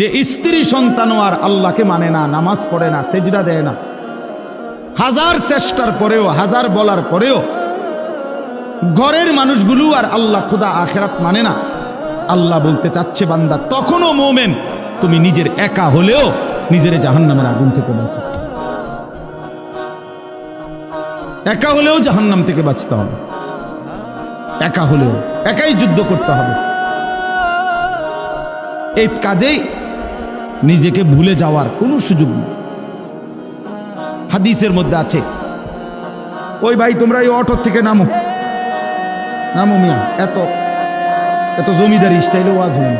যে স্ত্রী সন্তানও আর আল্লাহকে মানে না, নামাজ পড়ে না, সেজদা দেয় না। হাজার চেষ্টার পরেও, হাজার বলার পরেও ঘরের মানুষগুলো আর আল্লাহ খুদা আখেরাত মানে না। আল্লাহ বলতে চাচ্ছে বান্দা, তখনও মোমেন, তুমি নিজের একা হলেও নিজের জাহান্নামের আগুন থেকে বাঁচো। একা হলেও জাহান্নাম থেকে বাঁচতে হবে। একা হলেও, একাই যুদ্ধ করতে হবে। এই কাজেই নিজেকে ভুলে যাওয়ার কোনো সুযোগ নেই। হাদিসের মধ্যে আছে, ওই ভাই, তোমরা এই অটো থেকে নামো। নামো মিয়া, এত এত জমিদারি স্টাইলে ওয়াজ হল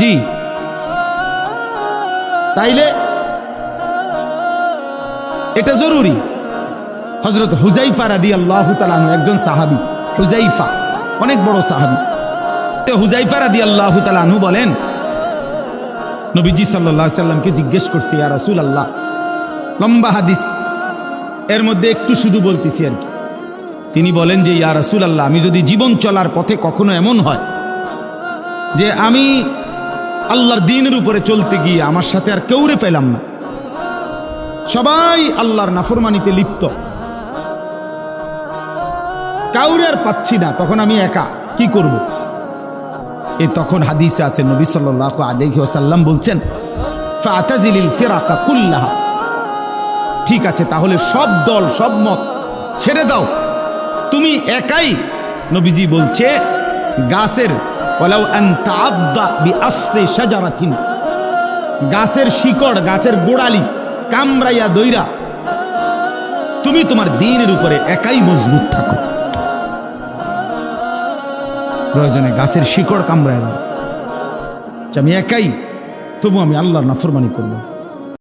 জি, তাইলে এটা জরুরি। হজরত হুজাইফা রাদি আল্লাহ তালানু একজন সাহাবি হুজাইফা অনেক বড় সাহাবি। তো হুজাইফা রাদি আল্লাহ তালানু বলেন, নবীজি সাল্লাহ সাল্লামকে জিজ্ঞেস করছি আর রসুল আল্লাহ লম্বা হাদিস, এর মধ্যে একটু শুধু বলতেছি আর কি। তিনি বলেন যে, ইয়া রসুল আল্লাহ আমি যদি জীবন চলার পথে কখনো এমন হয় যে আমি আল্লাহর দিনের উপরে চলতে গিয়ে আমার সাথে আর কেউরে পেলাম না। সবাই আল্লাহর নাফরমানিতে লিপ্ত। কাউরে আর পাচ্ছি না, তখন আমি একা। কি করব? এ তখন হাদিসে আছে, নবী সাল্লাহ আলহি ওসাল্লাম বলছেন ঠিক আছে, তাহলে সব দল, সব মত ছেড়ে দাও। তুমি একাই, নবীজি বলছে, গাছের গাছের শিকড়, গাছের গোড়ালি কামড়াইয়া দইরা, তুমি তোমার দিনের উপরে একাই মজবুত থাকো। প্রয়োজনে গাছের শিকড় কামড়ায় দাও। আমি একাই তবু আমি আল্লাহর নাফরমানি করব।